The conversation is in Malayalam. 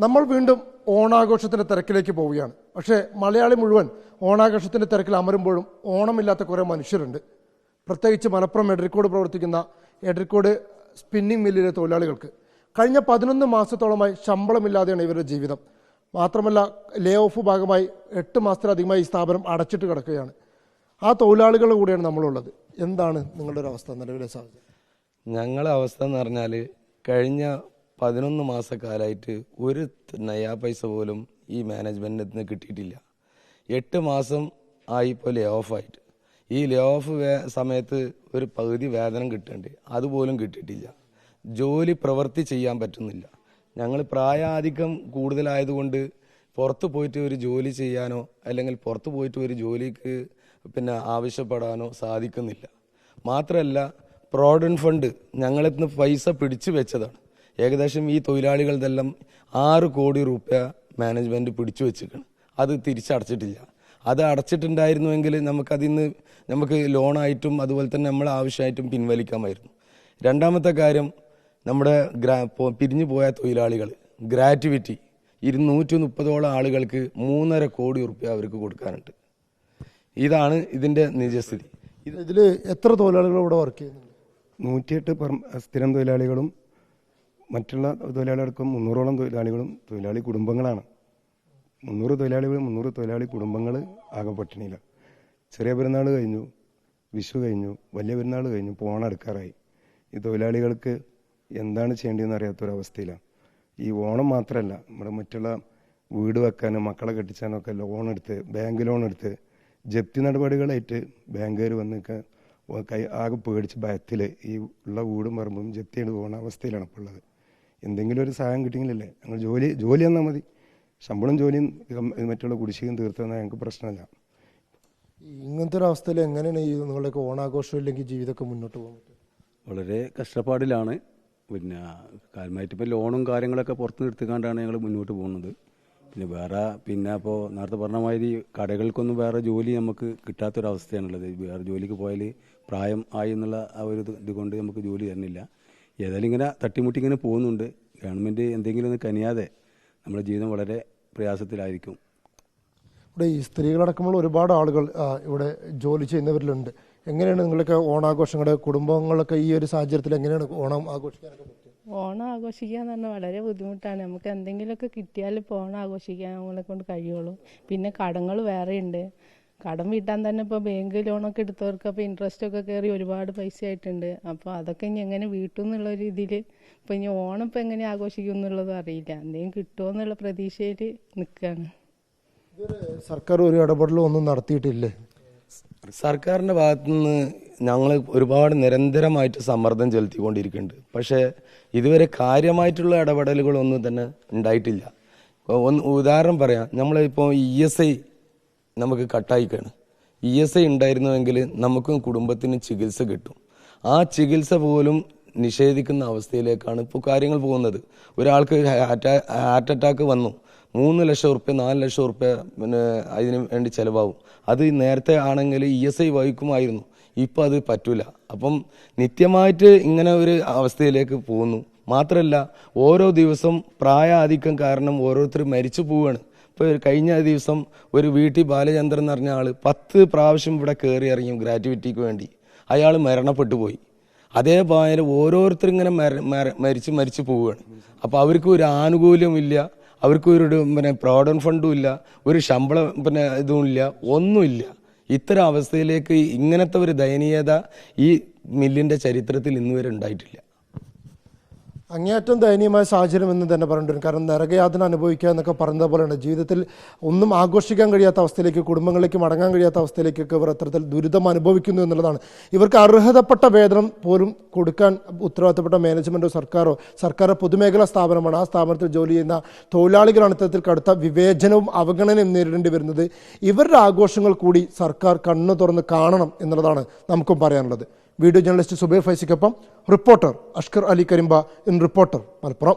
നമ്മൾ വീണ്ടും ഓണാഘോഷത്തിന്റെ തിരക്കിലേക്ക് പോവുകയാണ്. പക്ഷേ മലയാളി മുഴുവൻ ഓണാഘോഷത്തിന്റെ തിരക്കിൽ അമരുമ്പോഴും ഓണമില്ലാത്ത കുറേ മനുഷ്യരുണ്ട്. പ്രത്യേകിച്ച് മലപ്പുറം എഡ്രിക്കോട് പ്രവർത്തിക്കുന്ന എഡ്രിക്കോട് സ്പിന്നിംഗ് മില്ലിലെ തൊഴിലാളികൾക്ക്. കഴിഞ്ഞ പതിനൊന്ന് മാസത്തോളമായി ശമ്പളമില്ലാതെയാണ് ഇവരുടെ ജീവിതം. മാത്രമല്ല ലേ ഓഫ് ഭാഗമായി എട്ട് മാസത്തിലധികമായി ഈ സ്ഥാപനം അടച്ചിട്ട് കിടക്കുകയാണ്. ആ തൊഴിലാളികളുടെ കൂടെയാണ് നമ്മളുള്ളത്. എന്താണ് നിങ്ങളുടെ ഒരു അവസ്ഥ നിലവിലെ സാഹചര്യം? ഞങ്ങളുടെ അവസ്ഥ എന്ന് പറഞ്ഞാൽ കഴിഞ്ഞ പതിനൊന്ന് മാസക്കാലമായിട്ട് ഒരു നയാ പൈസ പോലും ഈ മാനേജ്മെന്റിൽ നിന്ന് കിട്ടിയിട്ടില്ല. എട്ട് മാസം ആയി ഇപ്പോൾ ലേ ഓഫ് ആയിട്ട്. ഈ ലേ ഓഫ് സമയത്ത് ഒരു പകുതി വേതനം കിട്ടുന്നുണ്ട് അതുപോലും കിട്ടിയിട്ടില്ല. ജോലി പ്രവൃത്തി ചെയ്യാൻ പറ്റുന്നില്ല. ഞങ്ങൾ പ്രായാധികം കൂടുതലായതുകൊണ്ട് പുറത്ത് പോയിട്ട് ഒരു ജോലി ചെയ്യാനോ അല്ലെങ്കിൽ പുറത്ത് പോയിട്ട് ഒരു ജോലിക്ക് പിന്നെ ആവശ്യപ്പെടാനോ സാധിക്കുന്നില്ല. മാത്രമല്ല പ്രോവിഡന്റ് ഫണ്ട് ഞങ്ങളിൽ നിന്ന് പൈസ പിടിച്ചു വെച്ചതാണ്. ഏകദേശം ഈ തൊഴിലാളികളെല്ലാം ആറ് കോടി രൂപ മാനേജ്മെന്റ് പിടിച്ചു വെച്ചിരിക്കണം അത് തിരിച്ചടച്ചിട്ടില്ല. അത് അടച്ചിട്ടുണ്ടായിരുന്നുവെങ്കിൽ നമുക്കതിന്ന് നമുക്ക് ലോണായിട്ടും അതുപോലെ തന്നെ നമ്മൾ ആവശ്യമായിട്ടും പിൻവലിക്കാമായിരുന്നു. രണ്ടാമത്തെ കാര്യം നമ്മുടെ ഗ്രാ പിരിഞ്ഞു പോയ തൊഴിലാളികൾ ഗ്രാറ്റുവിറ്റി ഇരുന്നൂറ്റി മുപ്പതോളം ആളുകൾക്ക് മൂന്നര കോടി റുപ്യ അവർക്ക് കൊടുക്കാനുണ്ട്. ഇതാണ് ഇതിന്റെ നിജസ്ഥിതി. ഇതിൽ എത്ര തൊഴിലാളികൾ ഇവിടെ വർക്ക് ചെയ്യുന്നുണ്ട്? നൂറ്റിയെട്ട് സ്ഥിരം തൊഴിലാളികളും മറ്റുള്ള തൊഴിലാളികൾക്കും മുന്നൂറോളം തൊഴിലാളികളും തൊഴിലാളി കുടുംബങ്ങളാണ്. മുന്നൂറ് തൊഴിലാളികൾ മുന്നൂറ് തൊഴിലാളി കുടുംബങ്ങൾ ആകെ പട്ടിണിയില്ല ചെറിയ പെരുന്നാൾ കഴിഞ്ഞു വിഷു കഴിഞ്ഞു വലിയ പെരുന്നാൾ കഴിഞ്ഞു പോണടുക്കാറായി ഈ തൊഴിലാളികൾക്ക് എന്താണ് ചെയ്യേണ്ടതെന്ന് അറിയാത്തൊരവസ്ഥയിലാണ് ഈ ഓണം മാത്രമല്ല നമ്മുടെ മറ്റുള്ള വീട് വെക്കാനും മക്കളെ കെട്ടിച്ചാനൊക്കെ ലോൺ എടുത്ത് ബാങ്ക് ലോൺ എടുത്ത് ജപ്തി നടപടികളായിട്ട് ബാങ്കുകാർ വന്നൊക്കെ കൈ ആകെ പേടിച്ച് ഭയത്തിൽ ഈ ഉള്ള വീടും പറമ്പും ജപ്തി ചെയ്ത് പോകുന്ന അവസ്ഥയിലാണ് ഇപ്പോൾ ഉള്ളത്. എന്തെങ്കിലും ഒരു സഹായം കിട്ടിയെങ്കിലല്ലേ? ഞങ്ങൾ ജോലി ജോലി തന്നാൽ മതി. ശമ്പളം ജോലിയും മറ്റുള്ള കുടിശ്ശികയും തീർത്തു തന്നാൽ ഞങ്ങൾക്ക് പ്രശ്നമില്ല. ഇങ്ങനത്തെ ഒരു അവസ്ഥയിൽ എങ്ങനെയാണ് ഈ നിങ്ങളുടെയൊക്കെ ഓണാഘോഷം ഇല്ലെങ്കിൽ ജീവിതമൊക്കെ മുന്നോട്ട് പോകാൻ പറ്റും വളരെ കഷ്ടപ്പാടിലാണ്. പിന്നെ കാര്യമായിട്ട് ഇപ്പോൾ ലോണും കാര്യങ്ങളൊക്കെ പുറത്ത് നിർത്തിക്കാണ്ടാണ് ഞങ്ങൾ മുന്നോട്ട് പോകുന്നത്. പിന്നെ വേറെ പിന്നെ അപ്പോൾ നേരത്തെ പറഞ്ഞ മാതിരി കടകൾക്കൊന്നും വേറെ ജോലി നമുക്ക് കിട്ടാത്തൊരവസ്ഥയാണുള്ളത്. വേറെ ജോലിക്ക് പോയാൽ പ്രായം ആയി എന്നുള്ള ആ ഒരു ഇത് ഇതുകൊണ്ട് നമുക്ക് ജോലി തരുന്നില്ല. ഏതായാലും ഇങ്ങനെ തട്ടിമുട്ടി ഇങ്ങനെ പോകുന്നുണ്ട്. ഗവൺമെന്റ് എന്തെങ്കിലും ഒന്ന് കനിയാതെ നമ്മുടെ ജീവിതം വളരെ പ്രയാസത്തിലായിരിക്കും. ഇവിടെ ഈ സ്ത്രീകളടക്കമുള്ള ഒരുപാട് ആളുകൾ ഇവിടെ ജോലി ചെയ്യുന്നവരിലുണ്ട്. എങ്ങനെയാണ് നിങ്ങളൊക്കെ ഓണാഘോഷങ്ങളുടെ കുടുംബങ്ങളൊക്കെ ഈ ഒരു സാഹചര്യത്തിൽ എങ്ങനെയാണ് ഓണം ആഘോഷിക്കാനൊക്കെ ഓണം ആഘോഷിക്കുക എന്ന് പറഞ്ഞാൽ വളരെ ബുദ്ധിമുട്ടാണ്. നമുക്ക് എന്തെങ്കിലുമൊക്കെ കിട്ടിയാൽ ഇപ്പോൾ ഓണം ആഘോഷിക്കാൻ നമ്മളെ കൊണ്ട് കഴിയുള്ളൂ. പിന്നെ കടങ്ങൾ വേറെ ഉണ്ട് കടം വീട്ടാൻ തന്നെ ഇപ്പോൾ ബാങ്ക് ലോണൊക്കെ എടുത്തവർക്ക് അപ്പോൾ ഇൻട്രസ്റ്റ് ഒക്കെ കയറി ഒരുപാട് പൈസ ആയിട്ടുണ്ട് അപ്പോൾ അതൊക്കെ ഇനി എങ്ങനെ വീട്ടും എന്നുള്ള രീതിയിൽ ഇപ്പോൾ ഇനി ഓണം ഇപ്പോൾ എങ്ങനെ ആഘോഷിക്കും എന്നുള്ളതും അറിയില്ല. എന്തെങ്കിലും കിട്ടുമോ എന്നുള്ള പ്രതീക്ഷയിൽ നിൽക്കുകയാണ് സർക്കാർ ഒരു ഇടപെടലും ഒന്നും നടത്തിയിട്ടില്ലേ? സർക്കാരിന്റെ ഭാഗത്തു നിന്ന് ഞങ്ങൾ ഒരുപാട് നിരന്തരമായിട്ട് സമ്മർദ്ദം ചെലുത്തിക്കൊണ്ടിരിക്കുന്നുണ്ട്. പക്ഷേ ഇതുവരെ കാര്യമായിട്ടുള്ള ഇടപെടലുകളൊന്നും തന്നെ ഉണ്ടായിട്ടില്ല. ഇപ്പൊ ഒന്ന് ഉദാഹരണം പറയാം. നമ്മളിപ്പോൾ ഇ എസ് ഐ നമുക്ക് കട്ടായിക്കാണ്. ഇ എസ് ഐ ഉണ്ടായിരുന്നുവെങ്കിൽ നമുക്കും കുടുംബത്തിന് ചികിത്സ കിട്ടും. ആ ചികിത്സ പോലും നിഷേധിക്കുന്ന അവസ്ഥയിലേക്കാണ് ഇപ്പോൾ കാര്യങ്ങൾ പോകുന്നത്. ഒരാൾക്ക് ഹാർട്ട് അറ്റാക്ക് വന്നു. മൂന്ന് ലക്ഷം റുപ്യ നാല് ലക്ഷം റുപ്യ പിന്നെ അതിന് വേണ്ടി ചിലവാകും. അത് നേരത്തെ ആണെങ്കിൽ ഇ എസ് ഐ വഹിക്കുമായിരുന്നു. ഇപ്പം അത് പറ്റില്ല അപ്പം നിത്യമായിട്ട് ഇങ്ങനെ ഒരു അവസ്ഥയിലേക്ക് പോകുന്നു. മാത്രമല്ല ഓരോ ദിവസം പ്രായാധിക്യം കാരണം ഓരോരുത്തർ മരിച്ചു പോവുകയാണ് ഇപ്പോൾ കഴിഞ്ഞ ദിവസം ഒരു വീട്ടിൽ ബാലചന്ദ്രൻ എന്ന് പറഞ്ഞ ആൾ പത്ത് പ്രാവശ്യം ഇവിടെ കയറി ഇറങ്ങി ഗ്രാറ്റുവിറ്റിക്ക് വേണ്ടി. അയാൾ മരണപ്പെട്ടു പോയി. അതേപോലെ ഓരോരുത്തർ ഇങ്ങനെ മര- മര- മരിച്ച് മരിച്ചു പോവുകയാണ്. അപ്പോൾ അവർക്ക് ഒരു ആനുകൂല്യമില്ല അവർക്ക് ഒരു ഒരു പിന്നെ പ്രോവിഡന്റ് ഫണ്ടും ഇല്ല ഒരു ശമ്പളം പിന്നെ ഇതും ഇല്ല ഒന്നുമില്ല ഇത്തരം അവസ്ഥയിലേക്ക് ഇങ്ങനത്തെ ഒരു ദയനീയത ഈ മില്ലിന്റെ ചരിത്രത്തിൽ ഇന്നുവരെ ഉണ്ടായിട്ടില്ല. അങ്ങേയറ്റം ദയനീയമായ സാഹചര്യം എന്ന് തന്നെ പറഞ്ഞിട്ടുണ്ട്. കാരണം നരകയാതന അനുഭവിക്കുക എന്നൊക്കെ പറഞ്ഞത് പോലെയാണ്. ജീവിതത്തിൽ ഒന്നും ആഘോഷിക്കാൻ കഴിയാത്ത അവസ്ഥയിലേക്ക് കുടുംബങ്ങളിലേക്ക് മടങ്ങാൻ കഴിയാത്ത അവസ്ഥയിലേക്കൊക്കെ ഇവർ അത്തരത്തിൽ ദുരിതം അനുഭവിക്കുന്നു എന്നുള്ളതാണ്. ഇവർക്ക് അർഹതപ്പെട്ട വേതനം പോലും കൊടുക്കാൻ ഉത്തരവാദിത്തപ്പെട്ട മാനേജ്മെന്റോ സർക്കാരോ സർക്കാർ പൊതുമേഖലാ സ്ഥാപനമാണ്. ആ സ്ഥാപനത്തിൽ ജോലി ചെയ്യുന്ന തൊഴിലാളികളാണ് ഇത്തരത്തിൽ കടുത്ത വിവേചനവും അവഗണനയും നേരിടേണ്ടി വരുന്നത്. ഇവരുടെ ആഘോഷങ്ങൾ കൂടി സർക്കാർ കണ്ണു തുറന്ന് കാണണം എന്നുള്ളതാണ് നമുക്കും പറയാനുള്ളത്. Video journalist Zubair ഫൈസിക്കൊപ്പം reporter Ashkar Ali Karimba in reporter Malappuram.